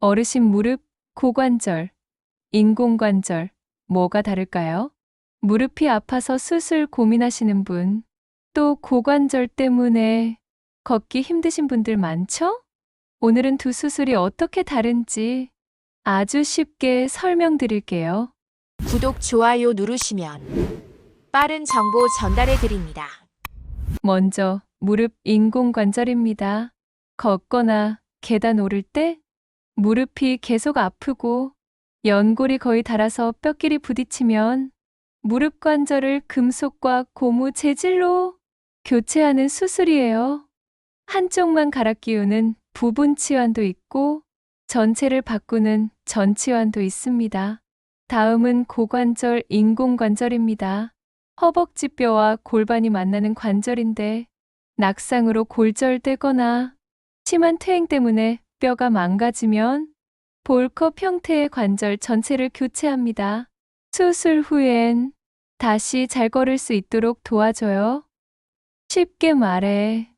어르신 무릎, 고관절, 인공관절, 뭐가 다를까요? 무릎이 아파서 수술 고민하시는 분, 또 고관절 때문에 걷기 힘드신 분들 많죠? 오늘은 두 수술이 어떻게 다른지 아주 쉽게 설명드릴게요. 구독, 좋아요 누르시면 빠른 정보 전달해 드립니다. 먼저 무릎 인공관절입니다. 걷거나 계단 오를 때 무릎이 계속 아프고 연골이 거의 닳아서 뼈끼리 부딪히면 무릎 관절을 금속과 고무 재질로 교체하는 수술이에요. 한쪽만 갈아 끼우는 부분 치환도 있고 전체를 바꾸는 전치환도 있습니다. 다음은 고관절 인공관절입니다. 허벅지 뼈와 골반이 만나는 관절인데 낙상으로 골절되거나 심한 퇴행 때문에 뼈가 망가지면 볼컵 형태의 관절 전체를 교체합니다. 수술 후엔 다시 잘 걸을 수 있도록 도와줘요. 쉽게 말해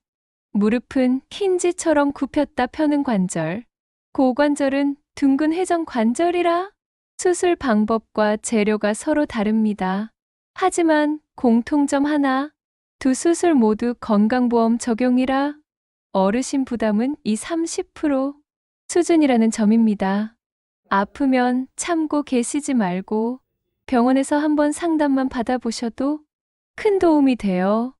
무릎은 힌지처럼 굽혔다 펴는 관절, 고관절은 둥근 회전 관절이라 수술 방법과 재료가 서로 다릅니다. 하지만 공통점 하나, 두 수술 모두 건강보험 적용이라 어르신 부담은 이 30% 수준이라는 점입니다. 아프면 참고 계시지 말고 병원에서 한번 상담만 받아보셔도 큰 도움이 돼요.